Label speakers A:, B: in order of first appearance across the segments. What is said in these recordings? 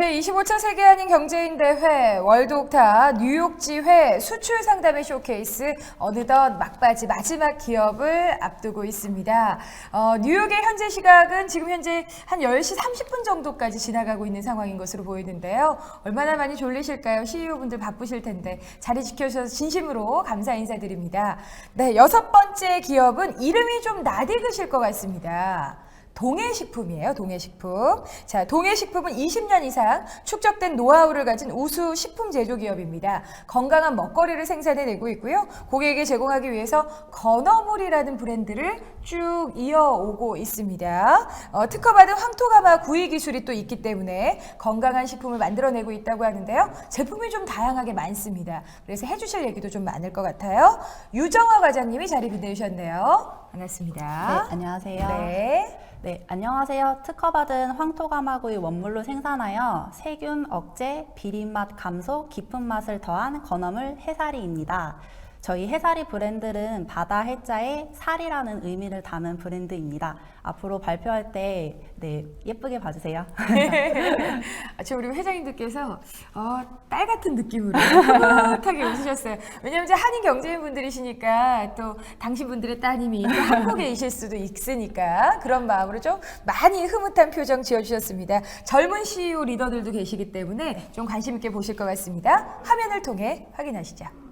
A: 제25차 세계한인 경제인 대회 월드옥타 뉴욕 지회 수출 상담의 쇼케이스 어느덧 막바지 마지막 기업을 앞두고 있습니다. 어, 뉴욕의 현재 시각은 지금 현재 한 10시 30분 정도까지 지나가고 있는 상황인 것으로 보이는데요. 얼마나 많이 졸리실까요? CEO분들 바쁘실 텐데 자리 지켜주셔서 진심으로 감사 인사드립니다. 네, 여섯 번째 기업은 이름이 좀 낯익으실 것 같습니다. 동해식품이에요. 동해식품. 자, 동해식품은 20년 이상 축적된 노하우를 가진 우수 식품 제조 기업입니다. 건강한 먹거리를 생산해내고 있고요. 고객에게 제공하기 위해서 건어물이라는 브랜드를 쭉 이어오고 있습니다. 어, 특허받은 황토가마 구이 기술이 또 있기 때문에 건강한 식품을 만들어내고 있다고 하는데요. 제품이 좀 다양하게 많습니다. 그래서 해주실 얘기도 좀 많을 것 같아요. 유정화 과장님이 자리 빛내주셨네요. 반갑습니다.
B: 네, 안녕하세요.
A: 네.
B: 네, 안녕하세요. 특허받은 황토가마구이 원물로 생산하여 세균 억제, 비린맛 감소, 깊은 맛을 더한 건어물 해사리입니다. 저희 해사리 브랜드는 바다 해자에 살이라는 의미를 담은 브랜드입니다. 앞으로 발표할 때 네, 예쁘게 봐주세요.
A: 아, 지금 우리 회장님들께서 어, 딸 같은 느낌으로 흐뭇하게 웃으셨어요. 왜냐면 이제 한인 경제인 분들이시니까 또 당신분들의 따님이 또 한국에 계실 수도 있으니까 그런 마음으로 좀 많이 흐뭇한 표정 지어주셨습니다. 젊은 CEO 리더들도 계시기 때문에 좀 관심 있게 보실 것 같습니다. 화면을 통해 확인하시죠.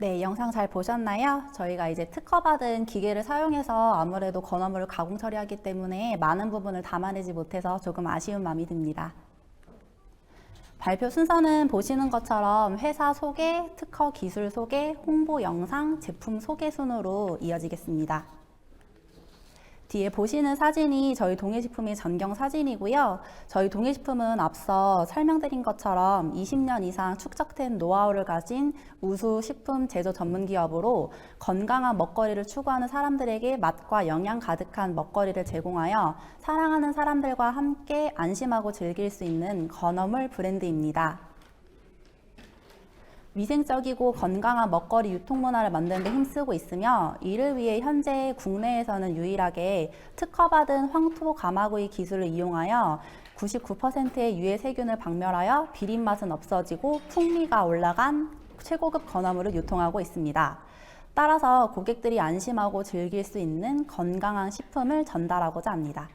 B: 네, 영상 잘 보셨나요? 저희가 이제 특허받은 기계를 사용해서 아무래도 건어물을 가공 처리하기 때문에 많은 부분을 담아내지 못해서 조금 아쉬운 마음이 듭니다. 발표 순서는 보시는 것처럼 회사 소개, 특허 기술 소개, 홍보 영상, 제품 소개 순으로 이어지겠습니다. 뒤에 보시는 사진이 저희 동해식품의 전경 사진이고요. 저희 동해식품은 앞서 설명드린 것처럼 20년 이상 축적된 노하우를 가진 우수 식품 제조 전문 기업으로 건강한 먹거리를 추구하는 사람들에게 맛과 영양 가득한 먹거리를 제공하여 사랑하는 사람들과 함께 안심하고 즐길 수 있는 건어물 브랜드입니다. 위생적이고 건강한 먹거리 유통 문화를 만드는 데 힘쓰고 있으며 이를 위해 현재 국내에서는 유일하게 특허받은 황토 가마구이 기술을 이용하여 99%의 유해 세균을 박멸하여 비린 맛은 없어지고 풍미가 올라간 최고급 건어물을 유통하고 있습니다. 따라서 고객들이 안심하고 즐길 수 있는 건강한 식품을 전달하고자 합니다.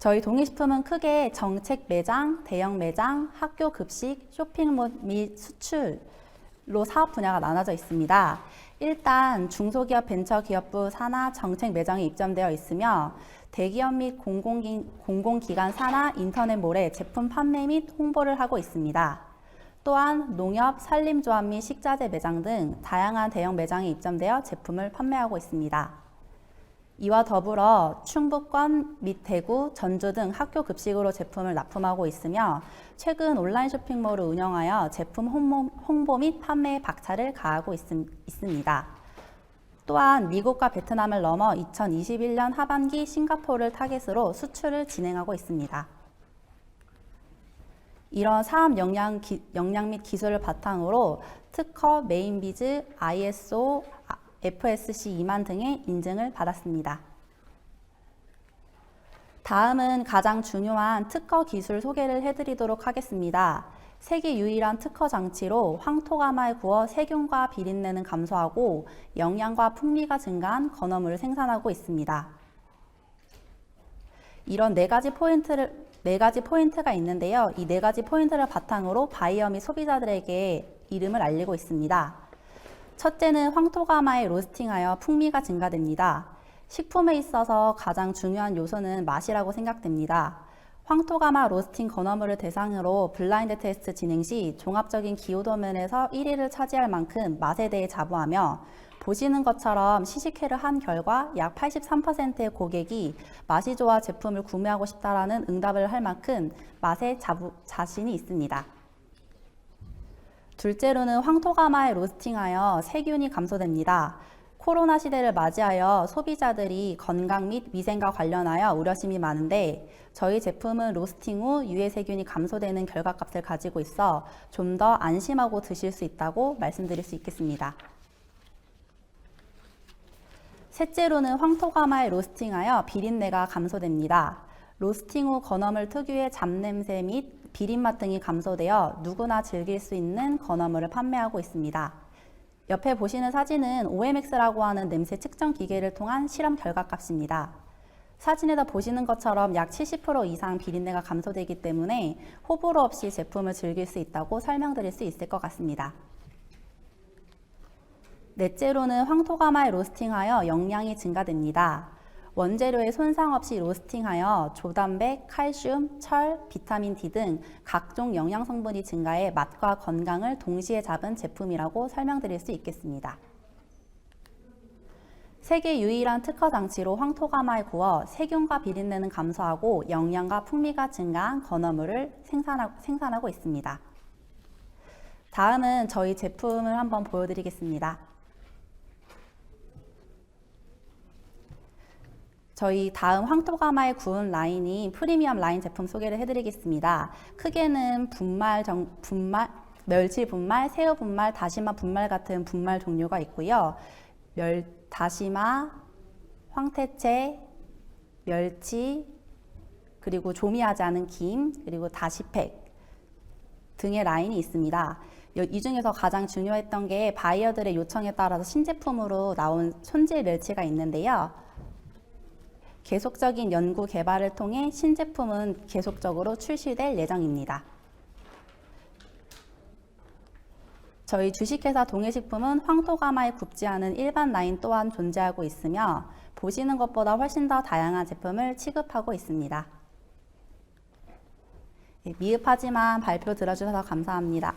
B: 저희 동의식품은 크게 정책 매장, 대형 매장, 학교 급식, 쇼핑몰 및 수출로 사업 분야가 나눠져 있습니다. 일단 중소기업 벤처기업부 산하 정책 매장에 입점되어 있으며 대기업 및 공공기, 공공기관 산하 인터넷몰에 제품 판매 및 홍보를 하고 있습니다. 또한 농협, 산림조합 및 식자재 매장 등 다양한 대형 매장에 입점되어 제품을 판매하고 있습니다. 이와 더불어 충북권 및 대구, 전주 등 학교 급식으로 제품을 납품하고 있으며 최근 온라인 쇼핑몰을 운영하여 제품 홍보, 홍보 및 판매에 박차를 가하고 있, 있습니다. 또한 미국과 베트남을 넘어 2021년 하반기 싱가포르를 타겟으로 수출을 진행하고 있습니다. 이런 사업 역량, 기, 역량 및 기술을 바탕으로 특허, 메인비즈, ISO, FSC 2만 등의 인증을 받았습니다. 다음은 가장 중요한 특허 기술 소개를 해드리도록 하겠습니다. 세계 유일한 특허 장치로 황토가마에 구워 세균과 비린내는 감소하고 영양과 풍미가 증가한 건어물을 생산하고 있습니다. 이런 네 가지 포인트를 네 가지 포인트가 있는데요. 이 네 가지 포인트를 바탕으로 바이어 및 소비자들에게 이름을 알리고 있습니다. 첫째는 황토가마에 로스팅하여 풍미가 증가됩니다. 식품에 있어서 가장 중요한 요소는 맛이라고 생각됩니다. 황토가마 로스팅 건어물을 대상으로 블라인드 테스트 진행 시 종합적인 기호도 면에서 1위를 차지할 만큼 맛에 대해 자부하며 보시는 것처럼 시식회를 한 결과 약 83%의 고객이 맛이 좋아 제품을 구매하고 싶다라는 응답을 할 만큼 맛에 자부, 자신이 있습니다. 둘째로는 황토가마에 로스팅하여 세균이 감소됩니다. 코로나 시대를 맞이하여 소비자들이 건강 및 위생과 관련하여 우려심이 많은데 저희 제품은 로스팅 후 유해 세균이 감소되는 결과값을 가지고 있어 좀 더 안심하고 드실 수 있다고 말씀드릴 수 있겠습니다. 셋째로는 황토가마에 로스팅하여 비린내가 감소됩니다. 로스팅 후 건어물 특유의 잡냄새 및 비린맛 등이 감소되어 누구나 즐길 수 있는 건어물을 판매하고 있습니다. 옆에 보시는 사진은 OMX라고 하는 냄새 측정 기계를 통한 실험 결과값입니다. 사진에서 보시는 것처럼 약 70% 이상 비린내가 감소되기 때문에 호불호 없이 제품을 즐길 수 있다고 설명드릴 수 있을 것 같습니다. 넷째로는 황토가마에 로스팅하여 영양이 증가됩니다. 원재료의 손상 없이 로스팅하여 조단백, 칼슘, 철, 비타민 D 등 각종 영양 성분이 증가해 맛과 건강을 동시에 잡은 제품이라고 설명드릴 수 있겠습니다. 세계 유일한 특허 장치로 황토가마에 구워 세균과 비린내는 감소하고 영양과 풍미가 증가한 건어물을 생산하고, 있습니다. 다음은 저희 제품을 한번 보여드리겠습니다. 저희 다음 황토가마의 구운 라인이 프리미엄 라인 제품 소개를 해드리겠습니다. 크게는 분말, 정, 분말, 멸치 분말, 새우 분말, 다시마 분말 같은 분말 종류가 있고요. 멸, 다시마, 황태채, 멸치, 그리고 조미하지 않은 김, 그리고 다시팩 등의 라인이 있습니다. 이 중에서 가장 중요했던 게 바이어들의 요청에 따라서 신제품으로 나온 손질 멸치가 있는데요. 계속적인 연구 개발을 통해 신제품은 계속적으로 출시될 예정입니다. 저희 주식회사 동해식품은 황토가마에 굽지 않은 일반 라인 또한 존재하고 있으며 보시는 것보다 훨씬 더 다양한 제품을 취급하고 있습니다. 예, 미흡하지만 발표 들어주셔서 감사합니다.